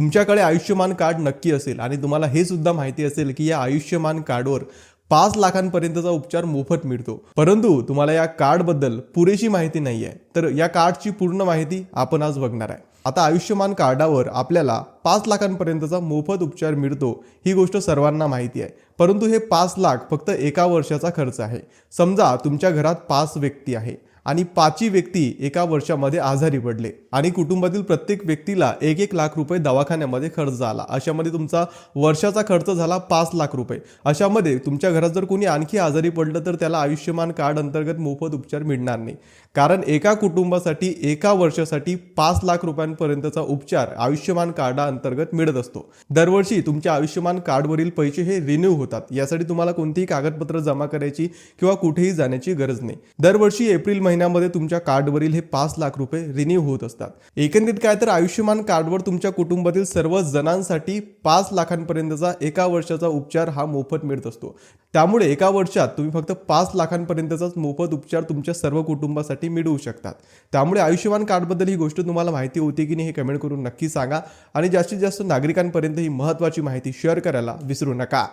तुमच्याकडे आयुष्यमान कार्ड नक्की असेल आणि तुम्हाला हे सुद्धा माहिती असेल की या आयुष्यमान कार्डवर पाच लाखांपर्यंतचा उपचार मोफत मिळतो. परंतु तुम्हाला या कार्डबद्दल पुरेशी माहिती नाही आहे तर या कार्डची पूर्ण माहिती आपण आज बघणार आहे. आता आयुष्यमान कार्डावर आपल्याला पाच लाखांपर्यंतचा मोफत उपचार मिळतो ही गोष्ट सर्वांना माहिती आहे. परंतु हे पाच लाख फक्त एका वर्षाचा खर्च आहे. समजा तुमच्या घरात पाच व्यक्ती आहे. आणि पाचही व्यक्ती एका वर्षामध्ये आजारी पडले. आणि कुटुंबातील प्रत्येक व्यक्तीला एक एक लाख रुपये दवाखान्यामध्ये खर्च झाला. अशामध्ये तुमचा वर्षाचा खर्च झाला पाच लाख रुपये. अशामध्ये तुमच्या घरात जर कोणी आणखी आजारी पडलं तर त्याला आयुष्यमान कार्ड अंतर्गत मोफत उपचार मिळणार नाही. कारण एका कुटुंबासाठी एका वर्षासाठी पाच लाख रुपयांपर्यंतचा उपचार आयुष्यमान कार्डा अंतर्गत मिळत असतो. दरवर्षी तुमच्या आयुष्यमान कार्डवरील पैसे हे रिन्यू होतात. यासाठी तुम्हाला कोणतीही कागदपत्र जमा करायची किंवा कुठेही जाण्याची गरज नाही. दरवर्षी एप्रिल महिन्यामध्ये तुमच्या कार्डवरील हे पाच लाख रुपये रिन्यू होत असतात. एकंदरीत काय तर आयुष्यमान कार्डवर तुमच्या कुटुंबातील सर्व जणांसाठी पाच लाखांपर्यंतचा एका वर्षाचा उपचार हा मोफत मिळत असतो. त्यामुळे एका वर्षात तुम्ही फक्त पाच लाखांपर्यंतचाच मोफत उपचार तुमच्या सर्व कुटुंबासाठी मिळवू शकतात. त्यामुळे आयुष्यमान कार्डबद्दल ही गोष्ट तुम्हाला माहिती होती की नाही हे कमेंट करून नक्की सांगा. आणि जास्तीत जास्त नागरिकांपर्यंत ही महत्त्वाची माहिती शेअर करायला विसरू नका.